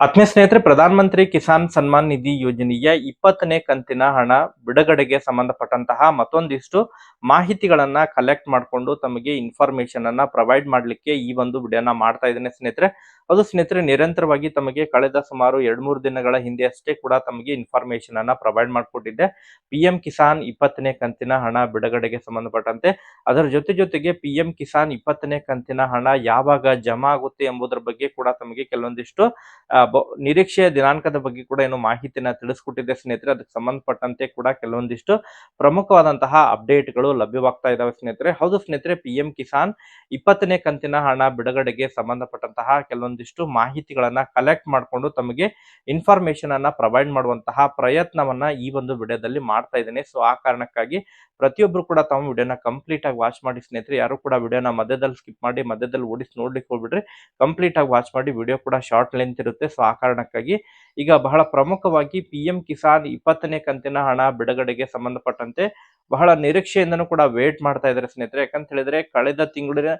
ಆತ್ಮೀಯ ಸ್ನೇಹಿತರೆ ಪ್ರಧಾನ ಮಂತ್ರಿ ಕಿಸಾನ್ ಸನ್ಮಾನ್ ನಿಧಿ ಯೋಜನೆಯ ಇಪ್ಪತ್ತನೇ ಕಂತಿನ ಹಣ ಬಿಡುಗಡೆಗೆ ಸಂಬಂಧಪಟ್ಟಂತಹ ಮತ್ತೊಂದಿಷ್ಟು ಮಾಹಿತಿಗಳನ್ನ ಕಲೆಕ್ಟ್ ಮಾಡಿಕೊಂಡು ತಮಗೆ ಇನ್ಫಾರ್ಮೇಶನ್ ಅನ್ನ ಪ್ರೊವೈಡ್ ಮಾಡ್ಲಿಕ್ಕೆ ಈ ಒಂದು ವಿಡಿಯೋನ ಮಾಡ್ತಾ ಇದ್ದೇನೆ ಸ್ನೇಹಿತರೆ. ಅದು ಸ್ನೇಹಿತರೆ, ನಿರಂತರವಾಗಿ ತಮಗೆ ಕಳೆದ ಸುಮಾರು ಎರಡ್ ಮೂರು ದಿನಗಳ ಹಿಂದೆ ಅಷ್ಟೇ ಕೂಡ ತಮಗೆ ಇನ್ಫಾರ್ಮೇಶನ್ ಅನ್ನ ಪ್ರೊವೈಡ್ ಮಾಡಿಕೊಟ್ಟಿದ್ದೆ. ಪಿ ಎಂ ಕಿಸಾನ್ ಇಪ್ಪತ್ತನೇ ಕಂತಿನ ಹಣ ಬಿಡುಗಡೆಗೆ ಸಂಬಂಧಪಟ್ಟಂತೆ. ಅದರ ಜೊತೆ ಜೊತೆಗೆ ಪಿ ಎಂ ಕಿಸಾನ್ ಇಪ್ಪತ್ತನೇ ಕಂತಿನ ಹಣ ಯಾವಾಗ ಜಮಾ ಆಗುತ್ತೆ ಎಂಬುದರ ಬಗ್ಗೆ ಕೂಡ ತಮಗೆ ಕೆಲವೊಂದಿಷ್ಟು ನಿರೀಕ್ಷೆಯ ದಿನಾಂಕದ ಬಗ್ಗೆ ಕೂಡ ಏನು ಮಾಹಿತಿನ ತಿಳಿಸ್ಕೊಟ್ಟಿದೆ ಸ್ನೇಹಿತರೆ. ಅದಕ್ಕೆ ಸಂಬಂಧಪಟ್ಟಂತೆ ಕೂಡ ಕೆಲವೊಂದಿಷ್ಟು ಪ್ರಮುಖವಾದಂತಹ ಅಪ್ಡೇಟ್ಗಳು ಲಭ್ಯವಾಗ್ತಾ ಇದಾವೆ ಸ್ನೇಹಿತರೆ. ಹೌದು ಸ್ನೇಹಿತರೆ, ಪಿ ಎಂ ಕಿಸಾನ್ ಇಪ್ಪತ್ತನೇ ಕಂತಿನ ಹಣ ಬಿಡುಗಡೆಗೆ ಸಂಬಂಧಪಟ್ಟಂತಹ ಕೆಲವೊಂದಿಷ್ಟು ಮಾಹಿತಿಗಳನ್ನ ಕಲೆಕ್ಟ್ ಮಾಡಿಕೊಂಡು ತಮಗೆ ಇನ್ಫಾರ್ಮೇಶನ್ ಅನ್ನ ಪ್ರೊವೈಡ್ ಮಾಡುವಂತಹ ಪ್ರಯತ್ನವನ್ನ ಈ ಒಂದು ವಿಡಿಯೋದಲ್ಲಿ ಮಾಡ್ತಾ ಇದ್ದೇನೆ. ಸೊ ಆ ಕಾರಣಕ್ಕಾಗಿ ಪ್ರತಿಯೊಬ್ರು ಕೂಡ ತಮ್ಮ ವಿಡಿಯೋನ ಕಂಪ್ಲೀಟ್ ಆಗಿ ವಾಚ್ ಮಾಡಿ ಸ್ನೇಹಿತರೆ. ಯಾರು ಕೂಡ ವಿಡಿಯೋನ ಮಧ್ಯದಲ್ಲಿ ಸ್ಕಿಪ್ ಮಾಡಿ ಮಧ್ಯದಲ್ಲಿ ಓಡಿಸಿ ನೋಡ್ಲಿಕ್ಕೆ ಹೋಗ್ಬಿಡ್ರಿ ಕಂಪ್ಲೀಟ್ ಆಗಿ ವಾಚ್ ಮಾಡಿ. ವಿಡಿಯೋ ಕೂಡ ಶಾರ್ಟ್ ಲೆಂತ್ ಇರುತ್ತೆ. ಸೊ ಆ ಕಾರಣಕ್ಕಾಗಿ ಈಗ ಬಹಳ ಪ್ರಮುಖವಾಗಿ ಪಿ ಎಂ ಕಿಸಾನ್ ಇಪ್ಪತ್ತನೇ ಕಂತಿನ ಹಣ ಬಿಡುಗಡೆಗೆ ಸಂಬಂಧಪಟ್ಟಂತೆ ಬಹಳ ನಿರೀಕ್ಷೆಯಿಂದನೂ ಕೂಡ ವೇಟ್ ಮಾಡ್ತಾ ಇದ್ದಾರೆ ಸ್ನೇಹಿತರೆ. ಯಾಕಂತ ಹೇಳಿದ್ರೆ ಕಳೆದ ತಿಂಗಳಿನ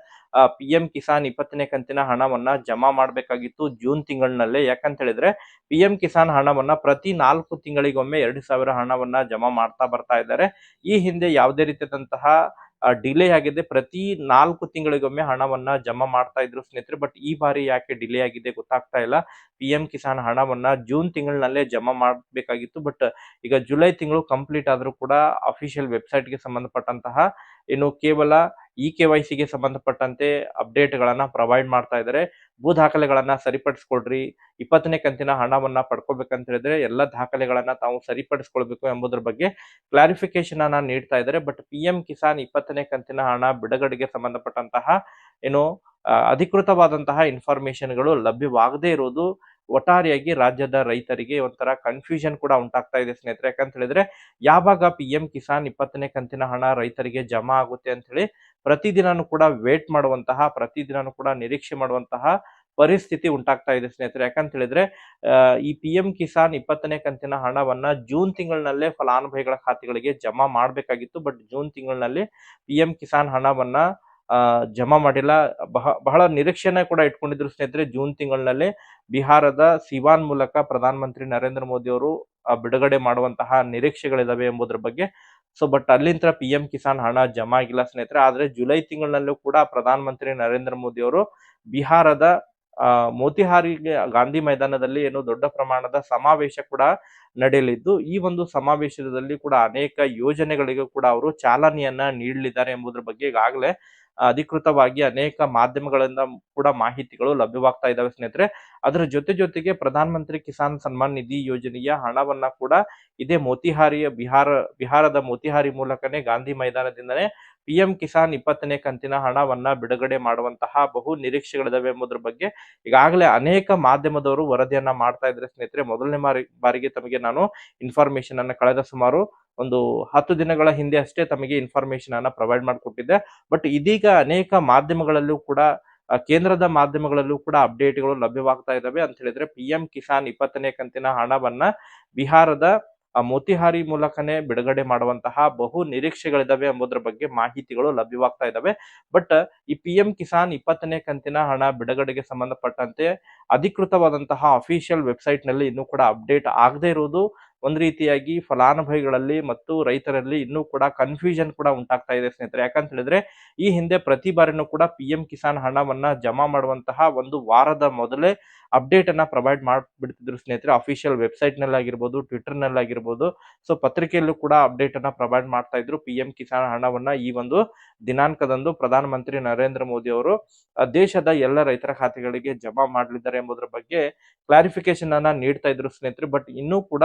ಪಿ ಎಂ ಕಿಸಾನ್ ಇಪ್ಪತ್ತನೇ ಕಂತಿನ ಹಣವನ್ನ ಜಮಾ ಮಾಡಬೇಕಾಗಿತ್ತು ಜೂನ್ ತಿಂಗಳಿನಲ್ಲೇ. ಯಾಕಂತ ಹೇಳಿದ್ರೆ ಪಿ ಎಂ ಕಿಸಾನ್ ಹಣವನ್ನ ಪ್ರತಿ ನಾಲ್ಕು ತಿಂಗಳಿಗೊಮ್ಮೆ ಎರಡು ಸಾವಿರ ಹಣವನ್ನ ಜಮಾ ಮಾಡ್ತಾ ಬರ್ತಾ ಇದ್ದಾರೆ. ಈ ಹಿಂದೆ ಯಾವುದೇ ರೀತಿಯಾದಂತಹ ಡಿಲೇ ಆಗಿದೆ. ಪ್ರತಿ ನಾಲ್ಕು ತಿಂಗಳಿಗೊಮ್ಮೆ ಹಣವನ್ನ ಜಮಾ ಮಾಡ್ತಾ ಇದ್ರು ಸ್ನೇಹಿತರೆ ಬಟ್ ಈ ಬಾರಿ ಯಾಕೆ ಡಿಲೇ ಆಗಿದೆ ಗೊತ್ತಾಗ್ತಾ ಇಲ್ಲ. ಪಿ ಎಂ ಕಿಸಾನ್ ಹಣವನ್ನ ಜೂನ್ ತಿಂಗಳಿನಲ್ಲೇ ಜಮಾ ಮಾಡಬೇಕಾಗಿತ್ತು ಬಟ್ ಈಗ ಜುಲೈ ತಿಂಗಳು ಕಂಪ್ಲೀಟ್ ಆದ್ರೂ ಕೂಡ ಅಫಿಷಿಯಲ್ ವೆಬ್ಸೈಟ್ಗೆ ಸಂಬಂಧಪಟ್ಟಂತಹ ಇನ್ನು ಕೇವಲ ಇ ಕೆ ವೈ ಸಿಗೆ ಸಂಬಂಧಪಟ್ಟಂತೆ ಅಪ್ಡೇಟ್ಗಳನ್ನ ಪ್ರೊವೈಡ್ ಮಾಡ್ತಾ ಇದ್ದಾರೆ. ಭೂ ದಾಖಲೆಗಳನ್ನ ಸರಿಪಡಿಸ್ಕೊಳ್ರಿ ಇಪ್ಪತ್ತನೇ ಕಂತಿನ ಹಣವನ್ನ ಪಡ್ಕೋಬೇಕಂತ ಹೇಳಿದ್ರೆ ಎಲ್ಲ ದಾಖಲೆಗಳನ್ನ ತಾವು ಸರಿಪಡಿಸ್ಕೊಳ್ಬೇಕು ಎಂಬುದರ ಬಗ್ಗೆ ಕ್ಲಾರಿಫಿಕೇಶನ್ ಅನ್ನ ನೀಡ್ತಾ ಇದ್ದಾರೆ. ಬಟ್ ಪಿ ಎಂ ಕಿಸಾನ್ ಇಪ್ಪತ್ತನೇ ಕಂತಿನ ಹಣ ಬಿಡುಗಡೆಗೆ ಸಂಬಂಧಪಟ್ಟಂತಹ ಏನು ಅಧಿಕೃತವಾದಂತಹ ಇನ್ಫಾರ್ಮೇಶನ್ಗಳು ಲಭ್ಯವಾಗದೇ ಇರೋದು ಒಟ್ಟಾರೆಯಾಗಿ ರಾಜ್ಯದ ರೈತರಿಗೆ ಒಂಥರ ಕನ್ಫ್ಯೂಷನ್ ಕೂಡ ಉಂಟಾಗ್ತಾ ಇದೆ ಸ್ನೇಹಿತರೆ. ಯಾಕಂತ ಹೇಳಿದ್ರೆ, ಯಾವಾಗ ಪಿ ಎಂ ಕಿಸಾನ್ ಇಪ್ಪತ್ತನೇ ಕಂತಿನ ಹಣ ರೈತರಿಗೆ ಜಮಾ ಆಗುತ್ತೆ ಅಂತ ಹೇಳಿ ಪ್ರತಿದಿನನೂ ಕೂಡ ವೇಟ್ ಮಾಡುವಂತಹ, ಪ್ರತಿದಿನನೂ ಕೂಡ ನಿರೀಕ್ಷೆ ಮಾಡುವಂತಹ ಪರಿಸ್ಥಿತಿ ಉಂಟಾಗ್ತಾ ಇದೆ ಸ್ನೇಹಿತರೆ. ಯಾಕಂತ ಹೇಳಿದ್ರೆ ಈ ಪಿ ಎಂ ಕಿಸಾನ್ ಇಪ್ಪತ್ತನೇ ಕಂತಿನ ಹಣವನ್ನ ಜೂನ್ ತಿಂಗಳಿನಲ್ಲೇ ಫಲಾನುಭವಿಗಳ ಖಾತೆಗಳಿಗೆ ಜಮಾ ಮಾಡಬೇಕಾಗಿತ್ತು. ಬಟ್ ಜೂನ್ ತಿಂಗಳಿನಲ್ಲಿ ಪಿ ಎಂ ಕಿಸಾನ್ ಹಣವನ್ನ ಜಮಾ ಮಾಡಿಲ್ಲ. ಬಹ ಬಹಳ ನಿರೀಕ್ಷೆನ ಕೂಡ ಇಟ್ಕೊಂಡಿದ್ರು ಸ್ನೇಹಿತರೆ ಜೂನ್ ತಿಂಗಳಿನಲ್ಲಿ ಬಿಹಾರದ ಸಿವಾನ್ ಮೂಲಕ ಪ್ರಧಾನ ಮಂತ್ರಿ ನರೇಂದ್ರ ಮೋದಿ ಅವರು ಬಿಡುಗಡೆ ಮಾಡುವಂತಹ ನಿರೀಕ್ಷೆಗಳಿದಾವೆ ಎಂಬುದರ ಬಗ್ಗೆ. ಸೊ ಬಟ್ ಅಲ್ಲಿಂದ ಪಿ ಎಂ ಕಿಸಾನ್ ಹಣ ಜಮಾ ಆಗಿಲ್ಲ ಸ್ನೇಹಿತರೆ. ಆದ್ರೆ ಜುಲೈ ತಿಂಗಳಲ್ಲೂ ಕೂಡ ಪ್ರಧಾನ ಮಂತ್ರಿ ನರೇಂದ್ರ ಮೋದಿ ಅವರು ಬಿಹಾರದ ಆ, ಮೋತಿಹಾರಿಗೆ ಗಾಂಧಿ ಮೈದಾನದಲ್ಲಿ ಏನು ದೊಡ್ಡ ಪ್ರಮಾಣದ ಸಮಾವೇಶ ಕೂಡ ನಡೆಯಲಿದ್ದು ಈ ಒಂದು ಸಮಾವೇಶದಲ್ಲಿ ಕೂಡ ಅನೇಕ ಯೋಜನೆಗಳಿಗೂ ಕೂಡ ಅವರು ಚಾಲನೆಯನ್ನ ನೀಡಲಿದ್ದಾರೆ ಎಂಬುದರ ಬಗ್ಗೆ ಈಗಾಗಲೇ ಅಧಿಕೃತವಾಗಿ ಅನೇಕ ಮಾಧ್ಯಮಗಳಿಂದ ಕೂಡ ಮಾಹಿತಿಗಳು ಲಭ್ಯವಾಗ್ತಾ ಇದಾವೆ ಸ್ನೇಹಿತರೆ. ಅದರ ಜೊತೆ ಜೊತೆಗೆ ಪ್ರಧಾನ ಮಂತ್ರಿ ಕಿಸಾನ್ ಸನ್ಮಾನ್ ನಿಧಿ ಯೋಜನೆಯ ಹಣವನ್ನ ಕೂಡ ಇದೇ ಮೋತಿಹಾರಿಯ ಬಿಹಾರ, ಬಿಹಾರದ ಮೋತಿಹಾರಿ ಮೂಲಕನೇ ಗಾಂಧಿ ಮೈದಾನದಿಂದನೇ ಪಿ ಎಂ ಕಿಸಾನ್ ಇಪ್ಪತ್ತನೇ ಕಂತಿನ ಹಣವನ್ನ ಬಿಡುಗಡೆ ಮಾಡುವಂತಹ ಬಹು ನಿರೀಕ್ಷೆಗಳಿದಾವೆ ಎಂಬುದರ ಬಗ್ಗೆ ಈಗಾಗಲೇ ಅನೇಕ ಮಾಧ್ಯಮದವರು ವರದಿಯನ್ನ ಮಾಡ್ತಾ ಇದ್ರೆ ಸ್ನೇಹಿತರೆ. ಮೊದಲನೇ ಬಾರಿ ಬಾರಿಗೆ ತಮಗೆ ನಾನು ಇನ್ಫಾರ್ಮೇಶನ್ ಅನ್ನ ಕಳೆದ ಸುಮಾರು ಒಂದು ಹತ್ತು ದಿನಗಳ ಹಿಂದೆ ಅಷ್ಟೇ ತಮಗೆ ಇನ್ಫಾರ್ಮೇಶನ್ ಅನ್ನ ಪ್ರೊವೈಡ್ ಮಾಡಿಕೊಟ್ಟಿದ್ದೆ. ಬಟ್ ಇದೀಗ ಅನೇಕ ಮಾಧ್ಯಮಗಳಲ್ಲೂ ಕೂಡ ಕೇಂದ್ರದ ಮಾಧ್ಯಮಗಳಲ್ಲೂ ಕೂಡ ಅಪ್ಡೇಟ್ಗಳು ಲಭ್ಯವಾಗ್ತಾ ಇದ್ದಾವೆ ಅಂತ ಹೇಳಿದ್ರೆ ಪಿ ಎಂ ಕಿಸಾನ್ ಇಪ್ಪತ್ತನೇ ಕಂತಿನ ಹಣವನ್ನ ಬಿಹಾರದ ಮೋತಿಹಾರಿ ಮೂಲಕನೇ ಬಿಡುಗಡೆ ಮಾಡುವಂತಹ ಬಹು ನಿರೀಕ್ಷೆಗಳಿದಾವೆ ಎಂಬುದರ ಬಗ್ಗೆ ಮಾಹಿತಿಗಳು ಲಭ್ಯವಾಗ್ತಾ ಇದ್ದಾವೆ ಬಟ್ ಈ ಪಿ ಎಂ ಕಿಸಾನ್ ಇಪ್ಪತ್ತನೇ ಕಂತಿನ ಹಣ ಬಿಡುಗಡೆಗೆ ಸಂಬಂಧಪಟ್ಟಂತೆ ಅಧಿಕೃತವಾದಂತಹ ಅಫಿಷಿಯಲ್ ವೆಬ್ಸೈಟ್ನಲ್ಲಿ ಇನ್ನೂ ಕೂಡ ಅಪ್ಡೇಟ್ ಆಗದೇ ಇರುವುದು ಒಂದ್ ರೀತಿಯಾಗಿ ಫಲಾನುಭವಿಗಳಲ್ಲಿ ಮತ್ತು ರೈತರಲ್ಲಿ ಇನ್ನೂ ಕೂಡ ಕನ್ಫ್ಯೂಷನ್ ಕೂಡ ಉಂಟಾಗ್ತಾ ಇದೆ ಸ್ನೇಹಿತರೆ. ಯಾಕಂತ ಹೇಳಿದ್ರೆ, ಈ ಹಿಂದೆ ಪ್ರತಿ ಬಾರಿನೂ ಕೂಡ ಪಿ ಎಂ ಕಿಸಾನ್ ಹಣವನ್ನ ಜಮಾ ಮಾಡುವಂತಹ ಒಂದು ವಾರದ ಮೊದಲೇ ಅಪ್ಡೇಟ್ ಅನ್ನ ಪ್ರೊವೈಡ್ ಮಾಡಿಬಿಡ್ತಿದ್ರು ಸ್ನೇಹಿತರೆ. ಅಫಿಷಿಯಲ್ ವೆಬ್ಸೈಟ್ನಲ್ಲಿ ಆಗಿರ್ಬೋದು ಟ್ವಿಟರ್ನಲ್ಲಿ ಆಗಿರ್ಬೋದು ಸೊ ಪತ್ರಿಕೆಯಲ್ಲೂ ಕೂಡ ಅಪ್ಡೇಟ್ ಅನ್ನ ಪ್ರೊವೈಡ್ ಮಾಡ್ತಾ ಇದ್ರು ಪಿ ಎಂ ಕಿಸಾನ್ ಹಣವನ್ನ ಈ ಒಂದು ದಿನಾಂಕದಂದು ಪ್ರಧಾನಮಂತ್ರಿ ನರೇಂದ್ರ ಮೋದಿ ಅವರು. ದೇಶದ ಎಲ್ಲ ರೈತರ ಖಾತೆಗಳಿಗೆ ಜಮಾ ಮಾಡಲಿದ್ದಾರೆ ಎಂಬುದರ ಬಗ್ಗೆ ಕ್ಲಾರಿಫಿಕೇಶನ್ ಅನ್ನ ನೀಡ್ತಾ ಇದ್ರು ಸ್ನೇಹಿತರೆ. ಬಟ್ ಇನ್ನೂ ಕೂಡ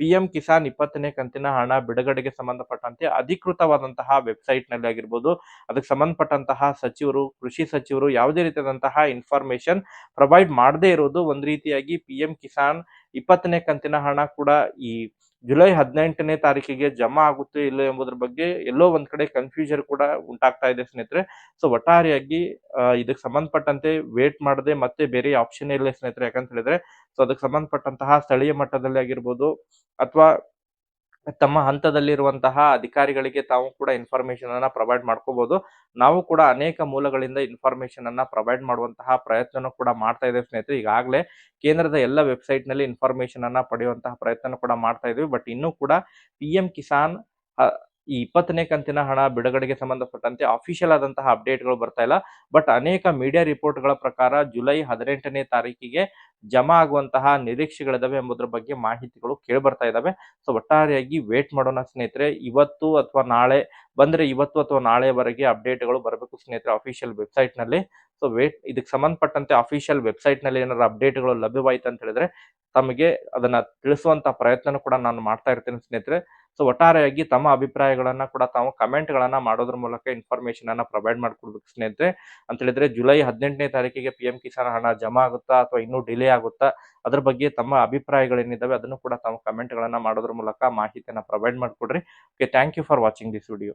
ಪಿ ಎಂ ಕಿಸಾನ್ ಇಪ್ಪತ್ತನೇ ಕಂತಿನ ಹಣ ಬಿಡುಗಡೆಗೆ ಸಂಬಂಧಪಟ್ಟಂತೆ ಅಧಿಕೃತವಾದಂತಹ ವೆಬ್ಸೈಟ್ನಲ್ಲಿ ಆಗಿರ್ಬೋದು ಅದಕ್ಕೆ ಸಂಬಂಧಪಟ್ಟಂತಹ ಸಚಿವರು, ಕೃಷಿ ಸಚಿವರು ಯಾವುದೇ ರೀತಿಯಾದಂತಹ ಇನ್ಫಾರ್ಮೇಶನ್ ಪ್ರೊವೈಡ್ ಮಾಡದೇ ಇರೋದು ಒಂದ್ ರೀತಿಯಾಗಿ ಪಿ ಎಂ ಕಿಸಾನ್ ಇಪ್ಪತ್ತನೇ ಕಂತಿನ ಹಣ ಕೂಡ ಈ ಜುಲೈ ಹದಿನೆಂಟನೇ ತಾರೀಕಿಗೆ ಜಮಾ ಆಗುತ್ತೆ ಇಲ್ಲ ಎಂಬುದ್ರ ಬಗ್ಗೆ ಎಲ್ಲೋ ಒಂದ್ ಕಡೆ ಕನ್ಫ್ಯೂಷನ್ ಕೂಡ ಉಂಟಾಗ್ತಾ ಇದೆ ಸ್ನೇಹಿತರೆ. ಸೊ ಒಟ್ಟಾರೆಯಾಗಿ ಇದಕ್ಕೆ ಸಂಬಂಧಪಟ್ಟಂತೆ ವೇಟ್ ಮಾಡದೆ ಮತ್ತೆ ಬೇರೆ ಆಪ್ಷನ್ ಇಲ್ಲ ಸ್ನೇಹಿತರೆ ಯಾಕಂತ ಹೇಳಿದ್ರೆ. ಸೊ ಅದಕ್ಕೆ ಸಂಬಂಧಪಟ್ಟಂತಹ ಸ್ಥಳೀಯ ಮಟ್ಟದಲ್ಲಿ ಆಗಿರ್ಬೋದು ಅಥವಾ ತಮ್ಮ ಹಂತದಲ್ಲಿರುವಂತಹ ಅಧಿಕಾರಿಗಳಿಗೆ ತಾವು ಕೂಡ ಇನ್ಫಾರ್ಮೇಶನ್ ಅನ್ನ ಪ್ರೊವೈಡ್ ಮಾಡ್ಕೋಬಹುದು ನಾವು ಕೂಡ ಅನೇಕ ಮೂಲಗಳಿಂದ ಇನ್ಫಾರ್ಮೇಶನ್ ಅನ್ನ ಪ್ರೊವೈಡ್ ಮಾಡುವಂತಹ ಪ್ರಯತ್ನ ಕೂಡ ಮಾಡ್ತಾ ಇದ್ದೇವೆ ಸ್ನೇಹಿತರೆ. ಈಗಾಗಲೇ ಕೇಂದ್ರದ ಎಲ್ಲ ವೆಬ್ಸೈಟ್ನಲ್ಲಿ ಇನ್ಫಾರ್ಮೇಶನ್ ಅನ್ನ ಪಡೆಯುವಂತಹ ಪ್ರಯತ್ನ ಕೂಡ ಮಾಡ್ತಾ ಇದ್ವಿ ಬಟ್ ಇನ್ನೂ ಕೂಡ ಪಿ ಕಿಸಾನ್ ಈ ಇಪ್ಪತ್ತನೇ ಕಂತಿನ ಹಣ ಬಿಡುಗಡೆಗೆ ಸಂಬಂಧಪಟ್ಟಂತೆ ಅಫಿಷಿಯಲ್ ಆದಂತಹ ಅಪ್ಡೇಟ್ಗಳು ಬರ್ತಾ ಇಲ್ಲ. ಬಟ್ ಅನೇಕ ಮೀಡಿಯಾ ರಿಪೋರ್ಟ್ಗಳ ಪ್ರಕಾರ ಜುಲೈ ಹದಿನೆಂಟನೇ ತಾರೀಕಿಗೆ ಜಮಾ ಆಗುವಂತಹ ನಿರೀಕ್ಷೆಗಳಿದಾವೆ ಎಂಬುದರ ಬಗ್ಗೆ ಮಾಹಿತಿಗಳು ಕೇಳಿ ಬರ್ತಾ ಇದ್ದಾವೆ ಸೊ ಒಟ್ಟಾರೆಯಾಗಿ ವೇಟ್ ಮಾಡೋಣ ಸ್ನೇಹಿತರೆ. ಇವತ್ತು ಅಥವಾ ನಾಳೆ, ಬಂದ್ರೆ ಇವತ್ತು ಅಥವಾ ನಾಳೆವರೆಗೆ ಅಪ್ಡೇಟ್ಗಳು ಬರಬೇಕು ಸ್ನೇಹಿತರೆ ಅಫಿಷಿಯಲ್ ವೆಬ್ಸೈಟ್ನಲ್ಲಿ. ಸೊ ವೇಟ್ ಇದಕ್ಕೆ ಸಂಬಂಧಪಟ್ಟಂತೆ ಅಫಿಷಿಯಲ್ ವೆಬ್ಸೈಟ್ನಲ್ಲಿ ಏನಾದ್ರು ಅಪ್ಡೇಟ್ಗಳು ಲಭ್ಯವಾಯಿತು ಅಂತ ಹೇಳಿದ್ರೆ ತಮಗೆ ಅದನ್ನ ತಿಳಿಸುವಂತ ಪ್ರಯತ್ನ ಕೂಡ ನಾನು ಮಾಡ್ತಾ ಇರ್ತೇನೆ ಸ್ನೇಹಿತರೆ. ಸೊ ಒಟ್ಟಾರೆಯಾಗಿ ತಮ್ಮ ಅಭಿಪ್ರಾಯಗಳನ್ನ ಕೂಡ ತಾವು ಕಮೆಂಟ್ ಗಳನ್ನ ಮಾಡೋದ್ರ ಮೂಲಕ ಇನ್ಫಾರ್ಮೇಶನ್ ಅನ್ನ ಪ್ರೊವೈಡ್ ಮಾಡ್ಕೊಡ್ಬೇಕು ಸ್ನೇಹಿತರೆ. ಅಂತ ಹೇಳಿದ್ರೆ ಜುಲೈ ಹದಿನೆಂಟನೇ ತಾರೀಕಿಗೆ ಪಿ ಎಂ ಕಿಸಾನ್ ಹಣ ಜಮಾ ಆಗುತ್ತಾ ಅಥವಾ ಇನ್ನೂ ಡಿಲೇ ಆಗುತ್ತಾ ಅದ್ರ ಬಗ್ಗೆ ತಮ್ಮ ಅಭಿಪ್ರಾಯಗಳೇನಿದಾವೆ ಅದನ್ನು ಕೂಡ ತಾವು ಕಮೆಂಟ್ ಗಳನ್ನ ಮಾಡೋದ್ರ ಮೂಲಕ ಮಾಹಿತಿಯನ್ನ provide ಮಾಡ್ಕೊಡ್ರಿ. Okay thank you for watching this video